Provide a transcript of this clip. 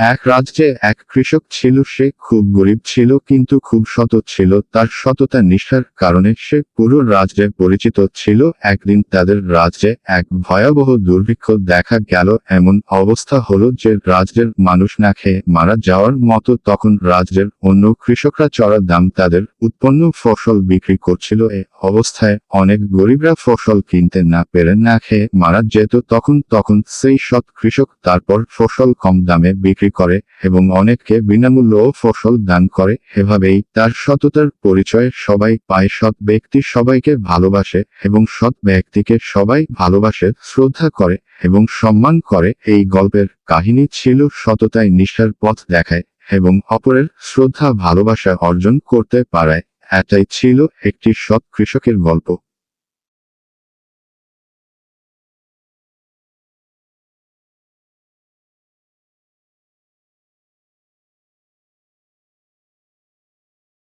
এক রাজ্যে এক কৃষক ছিল, সে খুব গরিব ছিল কিন্তু খুব সত ছিল, তার সততা নিষ্ঠার কারণে সে পুরো রাজ্যে পরিচিত ছিল। একদিন তাদের রাজ্যে এক ভয়াবহ দুর্ভিক্ষ দেখা গেল, এমন অবস্থা হলো যে রাজ্যের মানুষ না খেয়ে মারা যাওয়ার মতো। তখন রাজ্যের অন্য কৃষকরা চড়া দাম তাদের উৎপন্ন ফসল বিক্রি করছিল, এ অবস্থায় অনেক গরিবরা ফসল কিনতে না পেরে না খেয়ে মারা যেত। তখন তখন সেই সৎ কৃষক তারপর ফসল কম দামে বিক্রি করে এবং অনেককে বিনামূল্য ফসল দান করে, এভাবেই তার সততার পরিচয় সবাই পায় সৎ ব্যক্তি সবাইকে ভালোবাসে এবং সৎ ব্যক্তিকে সবাই ভালোবাসে, শ্রদ্ধা করে এবং সম্মান করে। এই গল্পের কাহিনী ছিল সততায় নিষ্ঠার পথ দেখায় এবং অপরের শ্রদ্ধা ভালোবাসা অর্জন করতে পারায়। এটাই ছিল একটি সৎ কৃষকের গল্প।